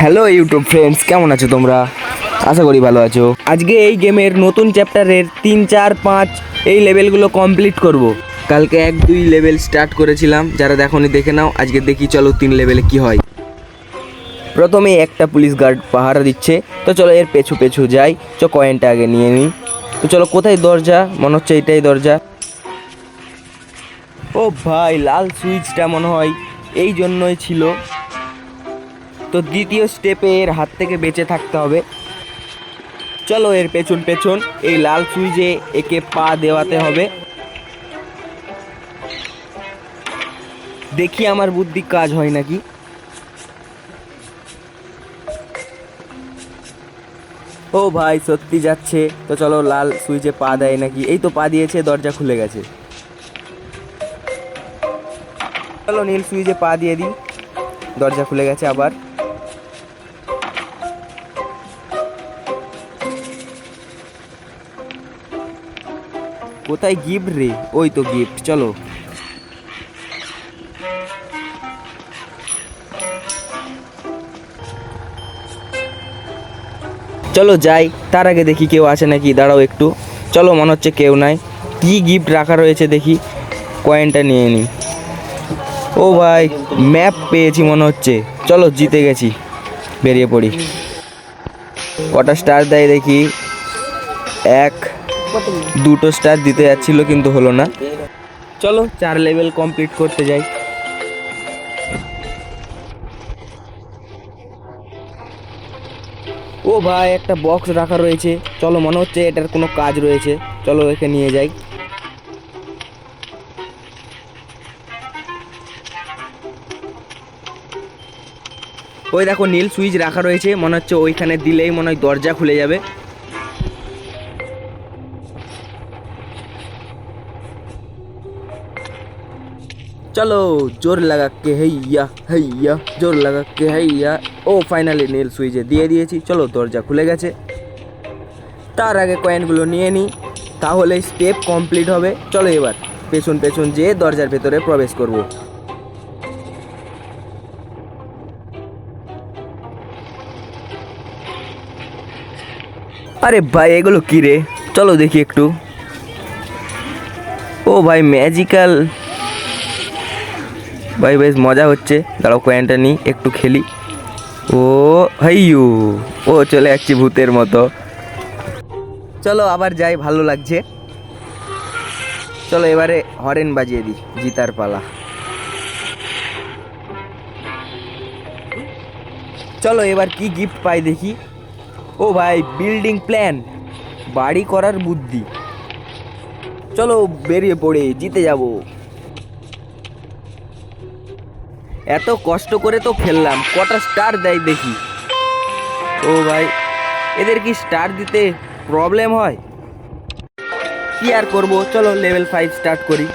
Hello YouTube friends কেমন আছো তোমরা? আশা করি ভালো আছো। আজকে এই গেমের নতুন চ্যাপ্টারের তিন, চার, পাঁচ এই লেভেলগুলো কমপ্লিট করব। কালকে এক, দুই লেভেল স্টার্ট করেছিলাম। যারা দেখোনি, দেখে নাও। আজকে দেখি চলো তিন লেভেলে কি হয়। প্রথমে একটা পুলিশ গার্ড পাহারা দিচ্ছে। তো চলো এর পেছু পেছু যাই। চ কয়েনটা আগে নিয়ে নিই। তো চলো, কোথায় দরজা? মনে হচ্ছে এটাই দরজা। ও ভাই, লাল সুইচটা মনে হয়। এই জন্যই ছিল। তো দ্বিতীয় স্টেপে এর হাত থেকে বেঁচে থাকতে হবে। চলো এর পেছন পেছন, এই লাল সুইচে একে পা দেওয়াতে হবে। দেখি আমার বুদ্ধি কাজ হয় নাকি। ও ভাই, সত্যি যাচ্ছে। তো চলো লাল সুইচে পা দেয় নাকি? এই তো পা দিয়েছে, দরজা খুলে গেছে। চলো নীল সুইচে পা দিয়ে দিই। দরজা খুলে গেছে আবার। কোথায় গিফট রে? ওই তো গিফট, চলো। চলো যাই, তার আগে দেখি কেউ আছে নাকি, দাঁড়াও একটু। চলো, মনে হচ্ছে কেউ নাই। কি গিফট রাখা রয়েছে দেখি, কয়েনটা নিয়ে নিই ও ভাই, ম্যাপ পেয়েছি মনে হচ্ছে। চলো, জিতে গেছি। বেরিয়ে পড়ি। কটা স্টার দেয় দেখি? এক দুটো স্টার দিতে যাচ্ছিল কিন্তু হলো না। চলো, চার লেভেল কমপ্লিট করতে যাই। ও ভাই, একটা বক্স রাখা রয়েছে। চলো, মনে হচ্ছে এটার কোনো কাজ রয়েছে। চলো, একে নিয়ে যাই। ওই দেখো, নীল সুইচ রাখা রয়েছে। মনে হচ্ছে ওইখানে দিলেই মনে হয় দরজা খুলে যাবে। চলো জোর লাগা কে হেইয়া হেইয়া জোর লাগা কে হেইয়া ও ফাইনালি নীল সুইচে দিয়ে দিয়েছি চলো দরজা খুলে গেছে তার আগে কয়েনগুলো নিয়ে নিই তাহলে স্টেপ কমপ্লিট হবে চলো এবার পেছন পেছন যেয়ে দরজার ভেতরে প্রবেশ করব আরে ভাই এগুলো কি রে চলো দেখি একটু ও ভাই ম্যাজিক্যাল ভাই, বেশ মজা হচ্ছে। দাঁড়াও কয়েনটা নিই, একটু খেলি। ও, হাইয়ু। ও, চলে যাচ্ছি ভূতের মতো। চলো, আবার যাই, ভালো লাগছে। চলো, এবারে হরেন বাজিয়ে দিই, জিতার পালা। চলো, এবার কি গিফট পাই দেখি। ও ভাই বিল্ডিং প্ল্যান বাড়ি করার বুদ্ধি। চলো, বেরিয়ে পড়ে, জিতে যাব। এত কষ্ট করে তো খেললাম, কটা স্টার দেয় দেখি। ও ভাই, এদের কি স্টার দিতে প্রবলেম হয়? কি আর করব? চলো লেভেল ফাইভ স্টার্ট করি।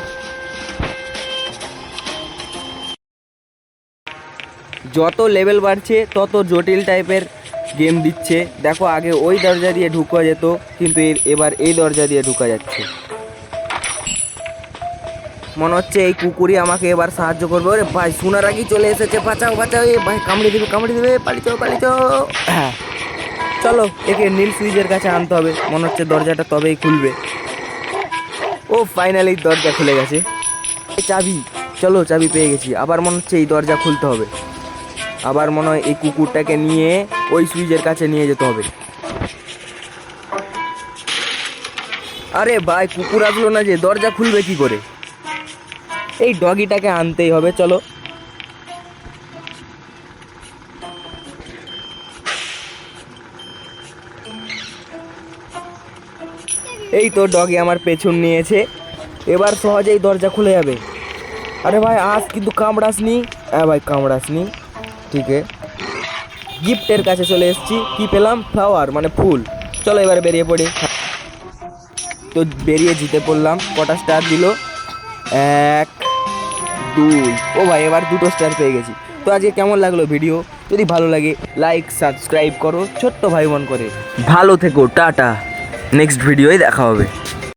যত লেভেল বাড়ছে, তত জটিল টাইপের গেম দিচ্ছে। দেখো, আগে ওই দরজা দিয়ে ঢুকা যেত, কিন্তু এবার এই দরজা দিয়ে ঢুকা যাচ্ছে। মনে হচ্ছে এই কুকুরই আমাকে এবার সাহায্য করবে। ওরে ভাই, শোনার আগেই চলে এসেছে। বাঁচাও বাঁচাও, এ ভাই, কামড়ে দিবে কামড়ে দিবে পালিচ পালিচ হ্যাঁ। চলো, একে নীল সুইচের কাছে আনতে হবে। মনে হচ্ছে দরজাটা তবেই খুলবে। ও ফাইনালি দরজা খুলে গেছে। চাবি, চলো চাবি পেয়ে গেছি। আবার মনে হচ্ছে এই দরজা খুলতে হবে। আবার মনে হয় এই কুকুরটাকে নিয়ে ওই সুইচের কাছে নিয়ে যেতে হবে। আরে ভাই, কুকুর আসলো না যে, দরজা খুলবে কি করে? এই ডগিটাকে আনতেই হবে, চলো। এই তো ডগি আমার পেছন নিয়েছে। এবার সহজেই দরজা খুলে যাবে। আরে ভাই, আজ কিন্তু কামড়াসনি হ্যাঁ ভাই কামড়াসনি ঠিক গিফটের কাছে চলে এসেছি। কি পেলাম? ফ্লাওয়ার মানে ফুল। চলো এবার বেরিয়ে পড়ি। তো বেরিয়ে জিতে পড়লাম। কটা স্টার দিল? এক দুই। ও ভাই, এবার দুটো স্টার পেয়ে গেছি। তো আজকে কেমন লাগল ভিডিও যদি ভালো লাগে লাইক সাবস্ক্রাইব করো ছোট্ট ভাই বোন করে। ভালো থেকো, টাটা। নেক্সট ভিডিওয় দেখা হবে।